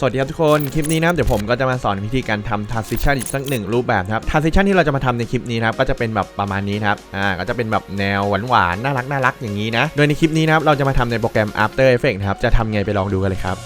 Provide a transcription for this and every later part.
สวัสดีครับทุกคน คลิปนี้นะเดี๋ยวผมก็จะมาสอนวิธีการทำ transition อีกสักหนึ่งรูปแบบครับ transition ที่เราจะมาทำในคลิปนี้นะครับก็จะเป็นแบบประมาณนี้ครับอ่าก็จะเป็นแบบแนวหวานๆน่ารักน่ารักอย่างนี้นะ โดยในคลิปนี้นะครับเราจะมาทำในโปรแกรม After Effects นะครับจะทำไงไปลองดูกันเลยครับ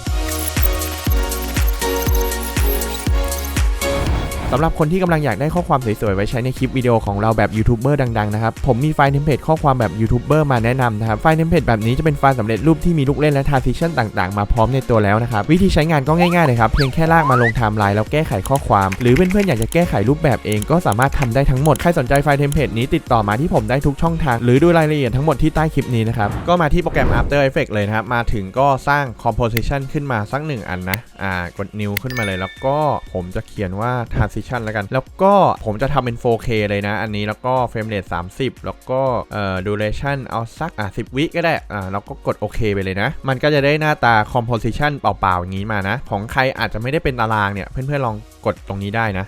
สำหรับคนที่กำลังอยากได้ข้อความสวยๆไว้ใช้ในคลิปวิดีโอของเราแบบยูทูบเบอร์ดังๆนะครับผมมีไฟล์เทมเพลตข้อความแบบยูทูบเบอร์มาแนะนำนะครับไฟล์เทมเพลตแบบนี้จะเป็นไฟล์สำเร็จรูปที่มีลูกเล่นและ transition ต่างๆ มาพร้อมในตัวแล้วนะครับวิธีใช้งานก็ง่ายๆเลยครับเพียงแค่ลากมาลงไทม์ไลน์แล้วแก้ไขข้อความ หรือเพื่อนๆอยากจะแก้ไขรูปแบบเองก็สามารถทำได้ทั้งหมดใครสนใจไฟล์เทมเพลตนี้ติดต่อมาที่ผมได้ทุกช่องทาง หรือดูรายละเอียดทั้งหมดที่ใต้คลิปนี้นะครับก็มาที่โปรแกรม After Effects เลยนะครับมาถึงก็สร้าง composition ขึ้นมาสักหนึ่งอันนะอ่ากด new ขึ้นมาเลยแล้วก็ผมจะเขียนว่า transition แล้วกัน แล้วก็ผมจะทำเป็น 4K เลยนะ อันนี้แล้วก็ frame rate 30 แล้วก็เอ่อ duration เอาสักอะ10 วิก็ได้อ่าแล้วก็กดโอเคไปเลยนะ มันก็จะได้หน้าตา composition เปล่าๆอย่างนี้มานะ ของใครอาจจะไม่ได้เป็นตารางเนี่ยเพื่อนๆลองกดตรงนี้ได้นะ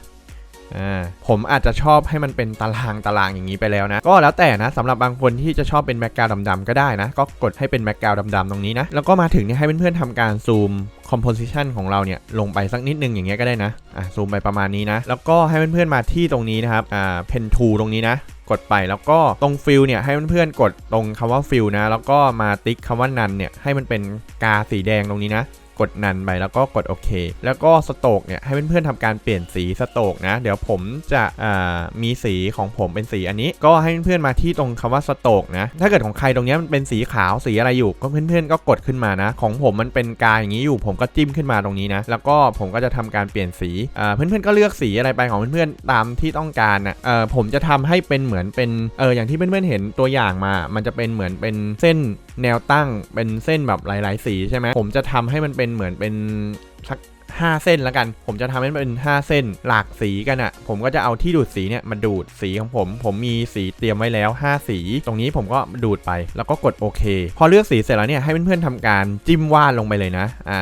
ผมอาจจะชอบให้มันเป็นตารางตารางอย่างนี้ไปแล้วนะ ก็แล้วแต่นะสำหรับบางคนที่จะชอบเป็นแบ็กกราวดำๆก็ได้นะ ก็กดให้เป็นแบ็กกราวดำๆตรงนี้นะ แล้วก็มาถึงเนี่ยให้เพื่อนๆทำการซูม composition ของเราเนี่ยลงไปสักนิดนึงอย่างเงี้ยก็ได้นะ อะซูมไปประมาณนี้นะ แล้วก็ให้เพื่อนๆมาที่ตรงนี้นะครับ อ่า pen tool ตรงนี้นะกดไปแล้วก็ตรงฟิลเนี่ยให้เพื่อนๆกดตรงคำว่าฟิลนะ แล้วก็มาติ๊กคำว่านันเนี่ยให้มันเป็นกาสีแดงตรงนี้นะ กดนันไปแล้วก็กดโอเค แล้วก็สโตกเนี่ยให้เพื่อนๆทำการเปลี่ยนสีสโตกนะ เดี๋ยวผมจะอ่ามีสีของผมเป็นสีอันนี้ ก็ให้เพื่อนๆมาที่ตรงคำว่าสโตกนะ ถ้าเกิดของใครตรงนี้มันเป็นสีขาวสีอะไรอยู่ ก็เพื่อนๆก็กดขึ้นมานะ ของผมมันเป็นกาอย่างนี้อยู่ ผมก็จิ้มขึ้นมาตรงนี้นะ แล้วก็ผมก็จะทำการเปลี่ยนสีอ่าเพื่อนๆก็เลือกสีอะไรไปของเพื่อนๆตามที่ต้องการนะเออผมจะทำให้เป็นเหมือนเป็นเอออย่างที่เพื่อนๆเห็นตัวอย่างมา มันจะเป็นเหมือนเป็นเส้นแนวตั้งเป็นเส้นแบบหลาย ๆ สีใช่ไหมผมจะทำให้มันเป็นเหมือนเป็นสัก 5 เส้นแล้วกัน ผมจะทำให้มันเป็น 5 เส้นหลากสีกันอะ่ะ ผมก็จะเอาที่ดูดสีเนี่ยมาดูดสีของผม ผมมีสีเตรียมไว้แล้ว 5 สี ตรงนี้ผมก็ดูดไป แล้วก็กดโอเค พอเลือกสีเสร็จแล้วเนี่ยให้เพื่อนๆทำการจิ้มวาดลงไปเลยนะ อ่า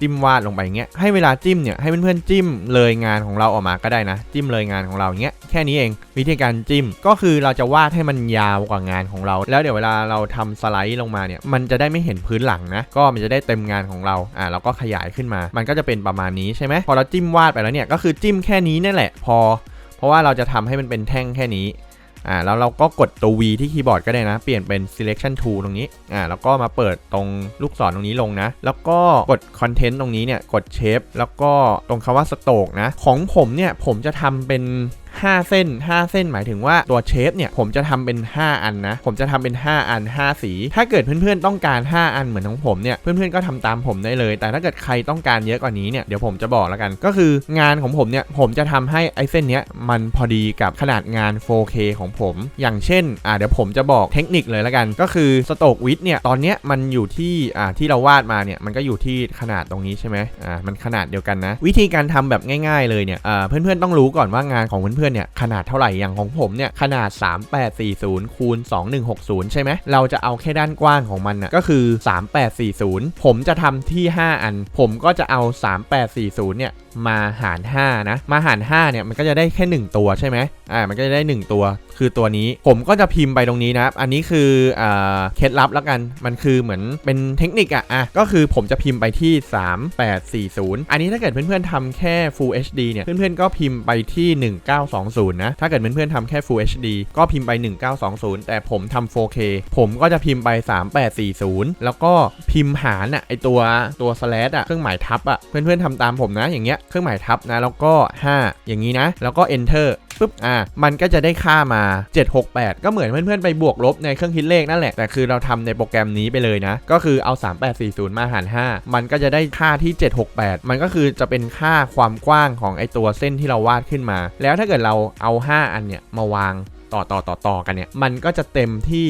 จิ้มวาดลงไปอย่างเงี้ย ให้เวลาจิ้มเนี่ยให้เพื่อนๆจิ้มเลยงานของเราออกมาก็ได้นะ จิ้มเลยงานของเราอย่างเงี้ย แค่นี้เอง วิธีการจิ้มก็คือเราจะวาดให้มันยาวกว่างานของเรา แล้วเดี๋ยวเวลาเราทำสไลด์ลงมาเนี่ย มันจะได้ไม่เห็นพื้นหลังนะ ก็มันจะได้เต็มงานของเรา อ่าเราก็ขยายขึ้นมา มันก็จะเป็นประมาณนี้ใช่ไหมพอเราจิ้มวาดไปแล้วเนี่ยก็คือจิ้มแค่นี้นี่นแหละพอ เพราะว่าเราจะทำให้มันเป็นแท่งแค่นี้อ่าแล้วเราก็กดตัว V ที่คีย์บอร์ดก็ได้นะ เปลี่ยนเป็น selection tool ตรงนี้อ่าแล้วก็มาเปิดตรงลูกศรตรงนี้ลงนะ แล้วก็กด content ตรงนี้เนี่ยกด shape แล้วก็ตรงคำว่า stroke นะ ของผมเนี่ยผมจะทำเป็น 5 เส้น 5 เส้นหมายถึงว่าตัวเชฟเนี่ยผมจะทำเป็น 5 อันนะ ผมจะทำเป็น 5 อัน 5 สี ถ้าเกิดเพื่อนๆต้องการ 5 อันเหมือนของผมเนี่ยเพื่อนๆก็ทำตามผมได้เลย แต่ถ้าเกิดใครต้องการเยอะกว่านี้เนี่ยเดี๋ยวผมจะบอกแล้วกัน ก็คืองานของผมเนี่ยผมจะทำให้ไอ้เส้นเนี้ยมันพอดีกับขนาดงาน 4K ของผม อย่างเช่นอ่าเดี๋ยวผมจะบอกเทคนิคเลยแล้วกัน ก็คือสโตกวิดเนี่ยตอนเนี้ยมันอยู่ที่อ่าที่เราวาดมาเนี่ยมันก็อยู่ที่ขนาดตรงนี้ใช่ไหมอ่ามันขนาดเดียวกันนะ วิธีการทำแบบง่าย ๆเลยเนี่ยอ่าเพื่อนๆต้องรู้ก่อนว่างานของเพื่อนๆเนี่ยขนาดเท่าไหร่อย่างของผมเนี่ยขนาด 3840คูณ2160 ใช่ไหมเราจะเอาแค่ด้านกว้างของมันนะก็คือ 3840 ผมจะทำที่ 5 อัน ผมก็จะเอา 3840เนี่ย มาหาร 5 นะ มาหาร 5 เนี่ย มันก็จะได้แค่ 1 ตัวใช่ไหมอ่า มันก็จะได้ 1 ตัว คือตัวนี้ ผมก็จะพิมพ์ไปตรงนี้นะครับอันนี้คืออ่าเคล็ดลับแล้วกัน มันคือเหมือนเป็นเทคนิคอะอะ ก็คือผมจะพิมพ์ไปที่ 3840 อันนี้ถ้าเกิดเพื่อนๆทำแค่ Full HD เนี่ย เพื่อนๆก็พิมพ์ไปที่ 1920 นะ ถ้าเกิดเพื่อนๆทำแค่ Full HD ก็พิมพ์ไป 1920 แต่ผมทำ 4K ผมก็จะพิมพ์ไป 3840 แล้วก็พิมพ์หารอะไอตัวตัว slash อะเครื่องหมายทับอะเพื่อนๆทำตามผมนะอย่างเงี้ยเครื่องหมายทับนะ แล้วก็ 5 อย่างนี้นะ แล้วก็ enter ปุ๊บ อะมันก็จะได้ค่ามา 768 ก็เหมือนเพื่อนๆ ไปบวกลบในเครื่องคิดเลขนั่นแหละ แต่คือเราทำในโปรแกรมนี้ไปเลยนะ ก็คือเอา 3840 มาหาร 5 มันก็จะได้ค่าที่ 768 มันก็คือจะเป็นค่าความกว้างของไอตัวเส้นที่เราวาดขึ้นมา แล้วถ้าเกิดเราเอา 5 อันเนี่ยมาวาง ต่อต่อต่อต่อกันเนี่ยมันก็จะเต็มที่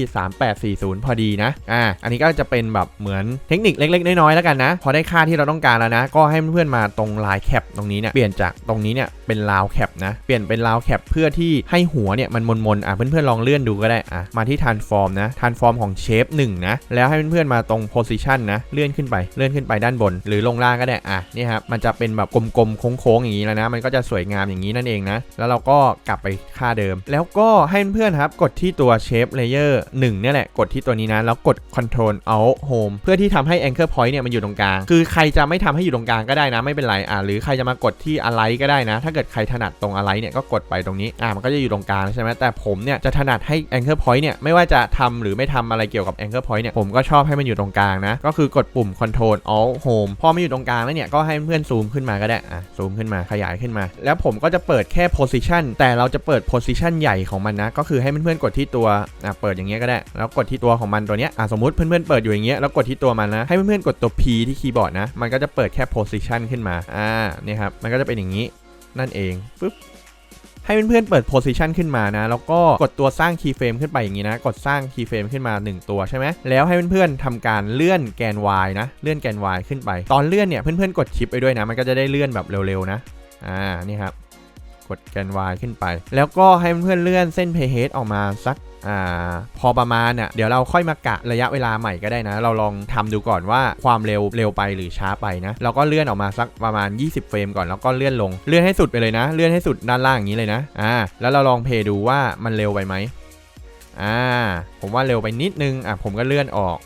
3840 พอดีนะอ่าอันนี้ก็จะเป็นแบบเหมือนเทคนิคเล็ก ๆ น้อยๆแล้วกันนะ พอได้ค่าที่เราต้องการแล้วนะ ก็ให้เพื่อนๆมาตรงลายแคปตรงนี้เนี่ยเปลี่ยนจากตรงนี้เนี่ยเป็นราวแคปนะเปลี่ยนเป็นราวแคปเพื่อที่ให้หัวเนี่ยมันมนๆอะเพื่อนๆลองเลื่อนดูก็ได้อะมาที่ transform นะ transform ของเชฟ1นะแล้วให้เพื่อนๆมาตรง position นะเลื่อนขึ้นไปเลื่อนขึ้นไปด้านบน หรือลงล่างก็ได้อะนี่ครับมันจะเป็นแบบกลมๆโค้งๆอย่างนี้แล้วนะ มันก็จะสวยงามอย่างนี้นั่นเองนะแล้วเราก็กลับไปค่าเดิม แล้วก็ใให้เพื่อนๆครับ กดที่ตัว Shape Layer 1เนี่ยแหละ กดที่ตัวนี้นะ แล้วกด Control Alt Home เพื่อที่ทำให้ Anchor Point เนี่ยมันอยู่ตรงกลาง คือใครจะไม่ทำให้อยู่ตรงกลางก็ได้นะ ไม่เป็นไรอ่าหรือใครจะมากดที่ Align ก็ได้นะ ถ้าเกิดใครถนัดตรง Align เนี่ยก็กดไปตรงนี้อ่ามันก็จะอยู่ตรงกลางใช่ไหมแต่ผมเนี่ยจะถนัดให้ Anchor Point เนี่ยไม่ว่าจะทำหรือไม่ทำอะไรเกี่ยวกับ Anchor Point เนี่ยผมก็ชอบให้มันอยู่ตรงกลางนะ ก็คือกดปุ่ม Control Alt Home พอมันอยู่ตรงกลางแล้วเนี่ยก็ให้เพื่อนซูมขึ้นมาก็ได้อะซูมขึ้นมาขยายขึ้นมา แล้วผมก็จะเปิดแค่ position แต่เราจะเปิด position ใหญ่ของมันนะ ก็คือให้เพื่อนๆกดที่ตัวอะเปิดอย่างเงี้ยก็ได้ แล้วกดที่ตัวของมันตัวเนี้ยอะสมมติเพื่อนๆเปิดอยู่อย่างเงี้ยแล้วกดที่ตัวมันนะ ให้เพื่อนๆกดตัว P ที่คีย์บอร์ดนะ มันก็จะเปิดแค่ position ขึ้นมา อ่า นี่ครับ มันก็จะเป็นอย่างนี้ นั่นเองปึ๊บให้เพื่อนๆเปิด position ขึ้นมานะ แล้วก็กดตัวสร้าง keyframe ขึ้นไปอย่างนี้นะ กดสร้าง keyframe ขึ้นมา 1 ตัวใช่ไหม แล้วให้เพื่อนๆทำการเลื่อนแกน y นะ เลื่อนแกน y ขึ้นไป ตอนเลื่อนเนี่ยเพื่อนๆกดชิปไปด้วยนะ มันก็จะได้เลื่อนแบบเร็วๆนะ อ่า นี่ครับ ดแกน y ขึ้นไป แล้วก็ให้เพื่อนๆเลื่อนเส้น playhead ออกมาสักอ่าพอประมาณน่ะเดี๋ยวเราค่อยมากะระยะเวลาใหม่ก็ได้นะ เราลองทำดูก่อนว่าความเร็วเร็วไปหรือช้าไปนะเราก็เลื่อนออกมาสักประมาณ 20 เฟรมก่อนแล้วก็เลื่อนลงเลื่อนให้สุดไปเลยนะ เลื่อนให้สุดด้านล่างอย่างนี้เลยนะอ่าแล้วเราลองเพย์ดูว่ามันเร็วไปไหมอ่าผมว่าเร็วไปนิดนึงอะผมก็เลื่อนออก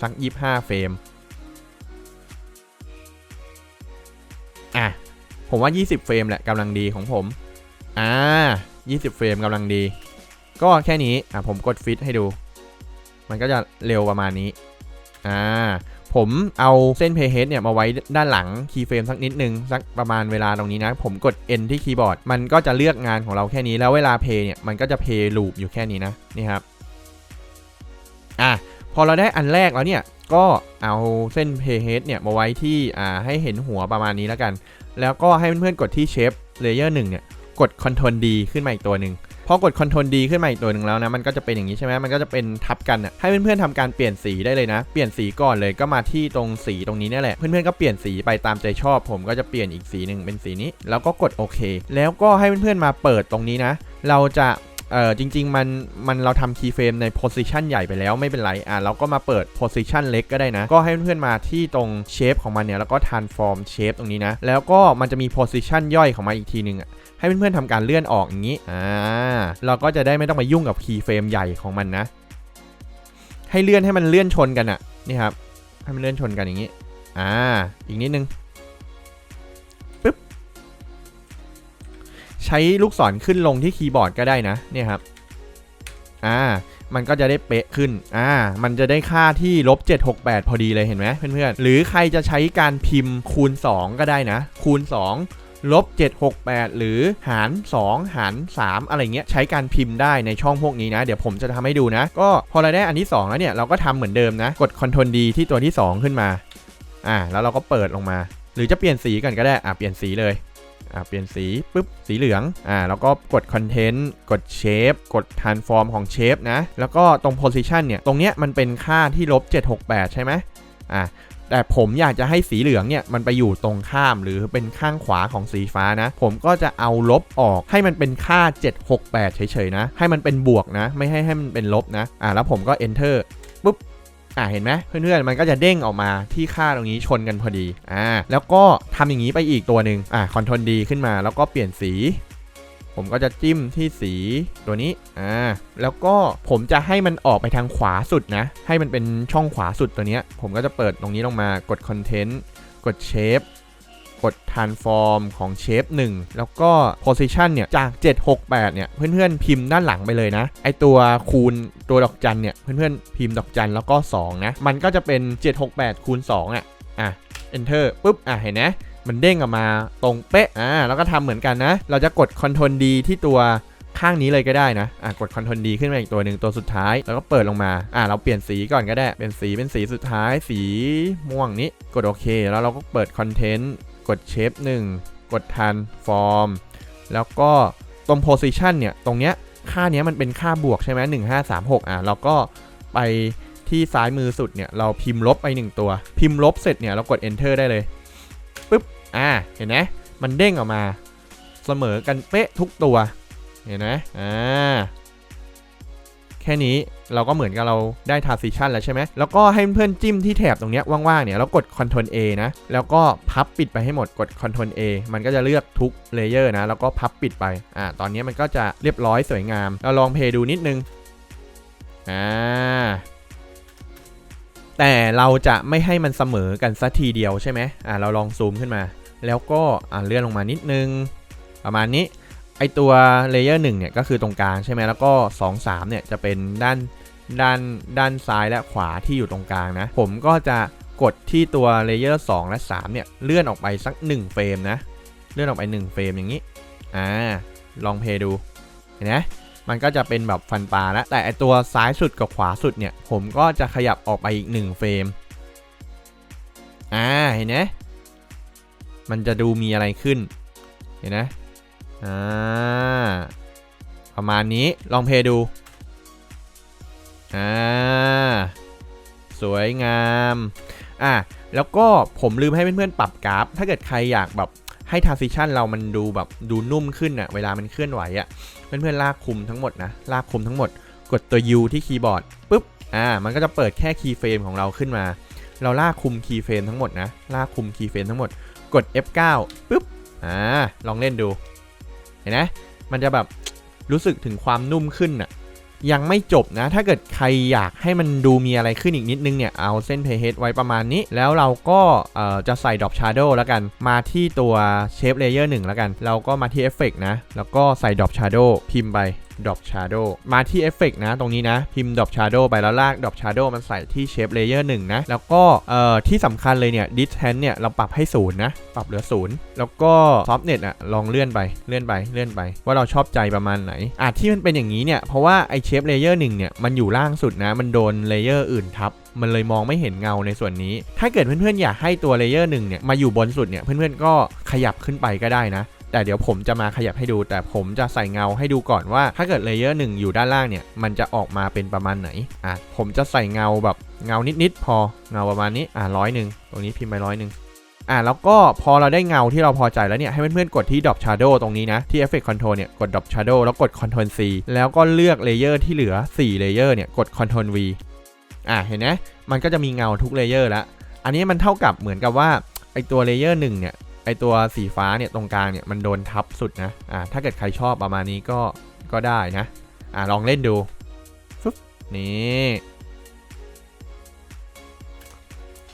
สัก 25 เฟรมอะ ผมว่า 20 เฟรมแหละกำลังดีของผม อ่า 20 เฟรมกำลังดี ก็แค่นี้ อะผมกดฟิตให้ดู มันก็จะเร็วประมาณนี้ อ่า ผมเอาเส้น playhead เนี่ยมาไว้ด้านหลังคีย์เฟรมสักนิดนึง สักประมาณเวลาตรงนี้นะ ผมกด N ที่คีย์บอร์ด มันก็จะเลือกงานของเราแค่นี้ แล้วเวลาเพย์เนี่ย มันก็จะเพย์ลูปอยู่แค่นี้นะ นี่ครับ อะ พอเราได้อันแรกแล้วเนี่ย ก็เอาเส้น playhead เนี่ยมาไว้ที่ อ่า ให้เห็นหัวประมาณนี้แล้วกัน แล้วก็ให้เพื่อนๆกดที่เชฟเลเยอร์หนึ่งเนี่ยกด Ctrl D ขึ้นมาอีกตัวหนึ่งพอกด Ctrl D ขึ้นมาอีกตัวหนึ่งแล้วนะมันก็จะเป็นอย่างนี้ใช่ไหมมันก็จะเป็นทับกันอะให้เพื่อนๆทำการเปลี่ยนสีได้เลยนะ เปลี่ยนสีก่อนเลยก็มาที่ตรงสีตรงนี้นี่แหละ เพื่อนๆก็เปลี่ยนสีไปตามใจชอบ ผมก็จะเปลี่ยนอีกสีหนึ่งเป็นสีนี้ แล้วก็กดโอเค แล้วก็ให้เพื่อนๆมาเปิดตรงนี้นะ เราจะ เออจริง ๆ มันมันเราทำคีย์เฟรมใน position ใหญ่ไปแล้วไม่เป็นไรอะเราก็มาเปิด position เล็กก็ได้นะ ก็ให้เพื่อนๆมาที่ตรง shape ของมันเนี่ยแล้วก็ transform shape ตรงนี้นะ แล้วก็มันจะมี position ย่อยของมันอีกทีหนึ่งอะให้เพื่อนๆทำการเลื่อนออกอย่างนี้ อ่า เราก็จะได้ไม่ต้องไปยุ่งกับคีย์เฟรมใหญ่ของมันนะ ให้เลื่อนให้มันเลื่อนชนกันอะนี่ครับ ให้มันเลื่อนชนกันอย่างนี้ อ่า อีกนิดนึง ใช้ลูกศรขึ้นลงที่คีย์บอร์ดก็ได้นะเนี่ยครับอ่ามันก็จะได้เป๊ะขึ้น อ่า มันจะได้ค่าที่ลบ768 พอดีเลยเห็นไหมเพื่อนๆ หรือใครจะใช้การพิมพ์คูณ 2 ก็ได้นะ คูณ 2ลบ768 หรือหาร 2 หาร 3 อะไรเงี้ย ใช้การพิมพ์ได้ในช่องพวกนี้นะ เดี๋ยวผมจะทำให้ดูนะ ก็พอเราได้อันที่ 2 แล้วเนี่ย เราก็ทำเหมือนเดิมนะ กด Ctrl D ที่ตัวที่ 2 ขึ้นมา อ่า แล้วเราก็เปิดลงมา หรือจะเปลี่ยนสีกันก็ได้ อ่าเปลี่ยนสีเลย อ่าเปลี่ยนสีปุ๊บสีเหลืองอ่าแล้วก็กด Content กด Shape กด Transform ของ Shape นะแล้วก็ตรง Position เนี่ยตรงเนี้ยมันเป็นค่าที่ลบ768 ใช่ไหมอ่าแต่ผมอยากจะให้สีเหลืองเนี่ยมันไปอยู่ตรงข้ามหรือเป็นข้างขวาของสีฟ้านะ ผมก็จะเอาลบออกให้มันเป็นค่า 768 เฉยๆนะ ให้มันเป็นบวกนะ ไม่ให้ให้มันเป็นลบนะอ่าแล้วผมก็ Enter ปุ๊บ อ่าเห็นไหมเพื่อนๆมันก็จะเด้งออกมาที่ค่าตรงนี้ชนกันพอดีอ่าแล้วก็ทำอย่างนี้ไปอีกตัวหนึ่งอ่าคอนโทรลดีขึ้นมาแล้วก็เปลี่ยนสี ผมก็จะจิ้มที่สีตัวนี้อ่าแล้วก็ผมจะให้มันออกไปทางขวาสุดนะ ให้มันเป็นช่องขวาสุดตัวเนี้ยผมก็จะเปิดตรงนี้ลงมากดคอนเทนต์กดเชฟ กด Transform ของ Shape 1 แล้วก็ Position เนี่ย จาก 768 เนี่ย เพื่อนๆ พิมพ์ด้านหลังไปเลยนะ ไอตัวคูณตัวดอกจันเนี่ย เพื่อนๆ พิมพ์ดอกจันแล้วก็ 2 นะ มันก็จะเป็น 768 คูณ 2 อะ อะ Enter ปุ๊บ อะ เห็นนะมันเด้งออกมาตรงเป๊ะ อ่า แล้วก็ทำเหมือนกันนะ เราจะกด Ctrl D ที่ตัวข้างนี้เลยก็ได้นะ อะ กด Ctrl D ขึ้นมาอีกตัวหนึ่งตัวสุดท้าย แล้วก็เปิดลงมา อะ เราเปลี่ยนสีก่อนก็ได้ เป็นสีเป็นสีสุดท้าย สีม่วงนี้ กดโอเค แล้วเราก็เปิด Content กด Shape 1กด Transform แล้วก็ตรง Position เนี่ย ตรงเนี้ยค่าเนี้ยมันเป็นค่าบวกใช่ไหม1536อะเราก็ไปที่ซ้ายมือสุดเนี่ย เราพิมพ์ลบไป 1 ตัว พิมพ์ลบเสร็จเนี่ย เรากด Enter ได้เลยปึ๊บอ่าเห็นไหมมันเด้งออกมา เสมอกันเป๊ะทุกตัว เห็นไหมอ่า คค่นี้เราก็เหมือนกับเราได้ transition แล้วใช่ไหมแล้วก็ให้เพื่อนจิ้มที่แถบตรงนี้ว่างๆเนี่ยแล้วกด Ctrl A นะ แล้วก็พับปิดไปให้หมดกด Ctrl A มันก็จะเลือกทุกเลเยอร์นะ แล้วก็พับปิดไปอ่าตอนนี้มันก็จะเรียบร้อยสวยงาม เราลองเพย์ดูนิดนึงอ่าแต่เราจะไม่ให้มันเสมอกันสัทีเดียวใช่ไหมอ่าเราลองซูมขึ้นมา แล้วก็อ่าเลื่อนลงมานิดนึง ประมาณนี้ ไอตัวเลเยอร์หนึ่งเนี่ยก็คือตรงกลางใช่ไหมแล้วก็ 2 3เนี่ยจะเป็นด้านด้านด้านซ้ายและขวาที่อยู่ตรงกลางนะ ผมก็จะกดที่ตัวเลเยอร์2และ 3 เนี่ย เลื่อนออกไปสัก 1 เฟรมนะ เลื่อนออกไป 1 เฟรมอย่างนี้ อ่า ลองเพย์ดู เห็นไหมมันก็จะเป็นแบบฟันปลาแล้วแต่ไอตัวซ้ายสุดกับขวาสุดเนี่ย ผมก็จะขยับออกไปอีก 1 เฟรม อ่า เห็นไหมมันจะดูมีอะไรขึ้น เห็นไหม อ่า ประมาณนี้ลองเพย์ดู อ่า สวยงาม อะ แล้วก็ผมลืมให้เพื่อนๆปรับกราฟ ถ้าเกิดใครอยากแบบให้ transition เรามันดูแบบดูนุ่มขึ้นอะเวลามันเคลื่อนไหวอะเพื่อนๆลากคุมทั้งหมดนะ ลากคุมทั้งหมด กดตัว U ที่คีย์บอร์ดปุ๊บ อ่า มันก็จะเปิดแค่คีย์เฟรมของเราขึ้นมา เราลากคุมคีย์เฟรมทั้งหมดนะ ลากคุมคีย์เฟรมทั้งหมด กด F9 ปุ๊บ อ่า ลองเล่นดู ห็นไหมมันจะแบบรู้สึกถึงความนุ่มขึ้นอะยังไม่จบนะ ถ้าเกิดใครอยากให้มันดูมีอะไรขึ้นอีกนิดนึงเนี่ย เอาเส้นเพย์เฮดไว้ประมาณนี้ แล้วเราก็จะใส่ดอปชาร์โดแล้วกัน มาที่ตัวเชฟเลเยอร์หนึ่งแล้วกัน เราก็มาที่เอฟเฟกนะ แล้วก็ใส่ดอปชาร์โดพิมพ์ไป ดอ p ชาร์โดมาที่เอฟเฟกนะตรงนี้นะ พิมพ์ดอ p ชาร์โดไปแล้วลากดอ p ชาร์โดมันใส่ที่เชฟเลเยอร์หนึ่งนะ แล้วก็เอ่อที่สำคัญเลยเนี่ย distance เนี่ย เราปรับให้ศูนย์นะ ปรับเหลือศูนย์แล้วก็ softness อะลองเลื่อนไปเลื่อนไปเลื่อนไป ว่าเราชอบใจประมาณไหนอะที่มันเป็นอย่างนี้เนี่ย เพราะว่าไอเชฟเลเยอร์หนึ่งเนี่ยมันอยู่ล่างสุดนะ มันโดนเลเยอร์อื่นทับมันเลยมองไม่เห็นเงาในส่วนนี้ ถ้าเกิดเพื่อนๆอยากให้ตัวเลเยอร์หนึ่งเนี่ยมาอยู่บนสุดเนี่ยเพื่อนๆก็ขยับขึ้นไปก็ได้นะ แต่เดี๋ยวผมจะมาขยับให้ดู แต่ผมจะใส่เงาให้ดูก่อนว่า ถ้าเกิดเลเยอร์หนึ่งอยู่ด้านล่างเนี่ย มันจะออกมาเป็นประมาณไหน อะ ผมจะใส่เงาแบบเงานิดๆพอ เงาประมาณนี้ อะร้อยหนึ่งตรงนี้พิมพ์ไปร้อยหนึ่งอะแล้วก็พอเราได้เงาที่เราพอใจแล้วเนี่ย ให้เพื่อนๆกดที่ Drop Shadow ตรงนี้นะ ที่ Effect Control เนี่ย กด Drop Shadow แล้วกด Ctrl C แล้วก็เลือกเลเยอร์ที่เหลือ4เลเยอร์เนี่ยกด Ctrl V อะเห็นไหมมันก็จะมีเงาทุกเลเยอร์ล้วอันนี้มันเท่ากับเหมือนกับว่าไอตัวเลเยอร์หนึ่งเนี่ย ไอตัวสีฟ้าเนี่ยตรงกลางเนี่ยมันโดนทับสุดนะอะถ้าเกิดใครชอบประมาณนี้ก็ก็ได้นะอะลองเล่นดูฟึบนี่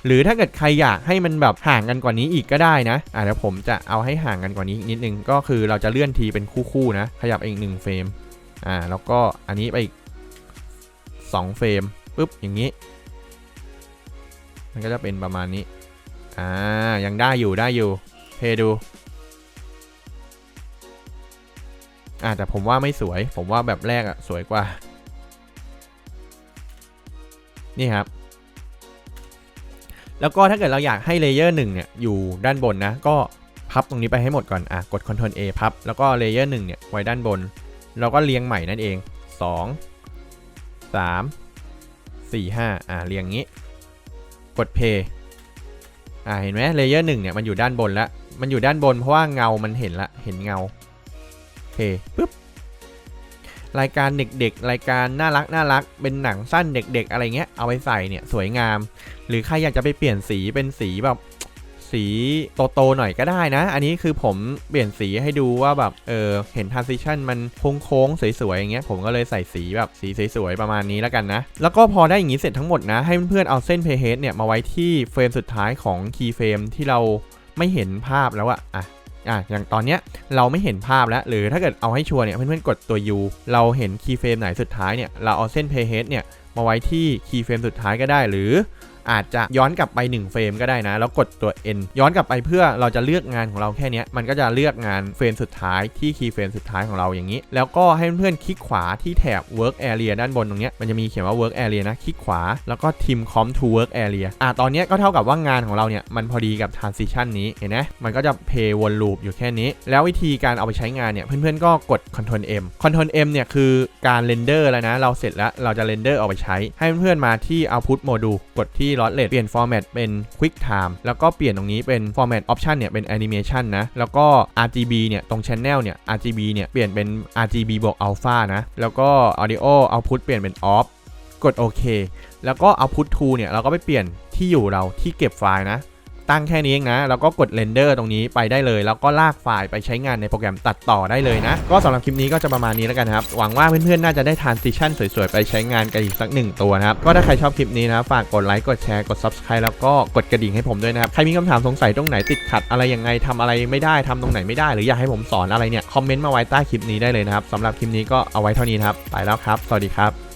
หรือถ้าเกิดใครอยากให้มันแบบห่างกันกว่านี้อีกก็ได้นะอะเดี๋ยวผมจะเอาให้ห่างกันกว่านี้อีกนิดนึงก็คือเราจะเลื่อนทีเป็นคู่ๆนะ ขยับไปอีกหนึ่งเฟรมอ่าแล้วก็อันนี้ไปอีกสองเฟรมปุ๊บอย่างนี้ มันก็จะเป็นประมาณนี้อ่ายังได้อยู่ได้อยู่ เพดู อ่าแต่ผมว่าไม่สวย ผมว่าแบบแรกอะสวยกว่า นี่ครับ แล้วก็ถ้าเกิดเราอยากให้เลเยอร์หนึ่งเนี่ยอยู่ด้านบนนะ ก็พับตรงนี้ไปให้หมดก่อน อะ กด Ctrl A พับ แล้วก็เลเยอร์หนึ่งเนี่ยไว้ด้านบน เราก็เรียงใหม่นั่นเอง 2 3 4 5 อะ เรียงงี้ กด Play อะเห็นไหมเลเยอร์หนึ่งเนี่ยมันอยู่ด้านบนแล้ว มันอยู่ด้านบนเพราะว่าเงามันเห็นละ เห็นเงาเพปึ๊บ รายการเด็กๆ รายการน่ารักน่ารัก เป็นหนังสั้นเด็ก ๆ อะไรเงี้ย เอาไปใส่เนี่ยสวยงาม หรือใครอยากจะไปเปลี่ยนสีเป็นสีแบบสีโตๆหน่อยก็ได้นะ อันนี้คือผมเปลี่ยนสีให้ดูว่าแบบ เออ เห็น transition มันโค้งๆ สวยๆ อย่างเงี้ย ผมก็เลยใส่สีแบบสีสวยๆ ประมาณนี้แล้วกันนะ แล้วก็พอได้อย่างนี้เสร็จทั้งหมดนะ ให้เพื่อนๆ เอาเส้น playhead เนี่ยมาไว้ที่เฟรมสุดท้ายของ key frame ที่เรา ไม่เห็นภาพแล้วอะอะอะอย่างตอนเนี้ยเราไม่เห็นภาพแล้ว หรือถ้าเกิดเอาให้ชัวร์เนี่ยเพื่อนๆกดตัว U เราเห็นคีย์เฟรมไหนสุดท้ายเนี่ยเราเอาเส้น playhead เนี่ยมาไว้ที่คีย์เฟรมสุดท้ายก็ได้หรือ อาจจะย้อนกลับไป 1 เฟรมก็ได้นะ แล้วกดตัว N ย้อนกลับไปเพื่อเราจะเลือกงานของเราแค่นี้มันก็จะเลือกงานเฟรมสุดท้ายที่คีย์เฟรมสุดท้ายของเราอย่างนี้ แล้วก็ให้เพื่อนๆคลิกขวาที่แถบ work area ด้านบนตรงนี้มันจะมีเขียนว่า work area นะคลิกขวาแล้วก็ team com to work area อะตอนนี้ก็เท่ากับว่างานของเราเนี่ยมันพอดีกับ transition นี้เห็นไหมมันก็จะ play วนลูปอยู่แค่นี้ แล้ววิธีการเอาไปใช้งานเนี่ยเพื่อนๆก็กด control M control M เนี่ยคือการเรนเดอร์แล้วนะเราเสร็จแล้วเราจะเรนเดอร์เอาไปใช้ให้เพื่อนๆมาที่ output module กดที่ Lossless เปลี่ยนฟอร์แมตเป็น Quick Time แล้วก็เปลี่ยนตรงนี้เป็นฟอร์แมตออปชันเนี่ยเป็น animation นะ แล้วก็ RGB เนี่ยตรง channel เนี่ย RGB เนี่ยเปลี่ยนเป็น RGB บวก alpha นะ แล้วก็ audio output เปลี่ยนเป็น off กดโอเค แล้วก็ output to เนี่ยเราก็ไปเปลี่ยนที่อยู่เราที่เก็บไฟล์นะ ตั้งแค่นี้เองนะ แล้วก็กด render ตรงนี้ไปได้เลย แล้วก็ลากไฟล์ไปใช้งานในโปรแกรมตัดต่อได้เลยนะ ก็สำหรับคลิปนี้ก็จะประมาณนี้แล้วกันครับ หวังว่าเพื่อนๆ น่าจะได้ transition สวยๆ ไปใช้งานกันอีกสักหนึ่งตัวนะครับ ก็ถ้าใครชอบคลิปนี้นะ ฝากกดไลค์กดแชร์กด subscribe แล้วก็กดกระดิ่งให้ผมด้วยนะครับ ใครมีคำถามสงสัยตรงไหนติดขัดอะไรยังไงทำอะไรไม่ได้ทำตรงไหนไม่ได้หรืออยากให้ผมสอนอะไรเนี่ยคอมเมนต์มาไว้ใต้คลิปนี้ได้เลยนะครับสำหรับคลิปนี้ก็เอาไว้เท่านี้ครับไปแล้วครับ สวัสดีครับ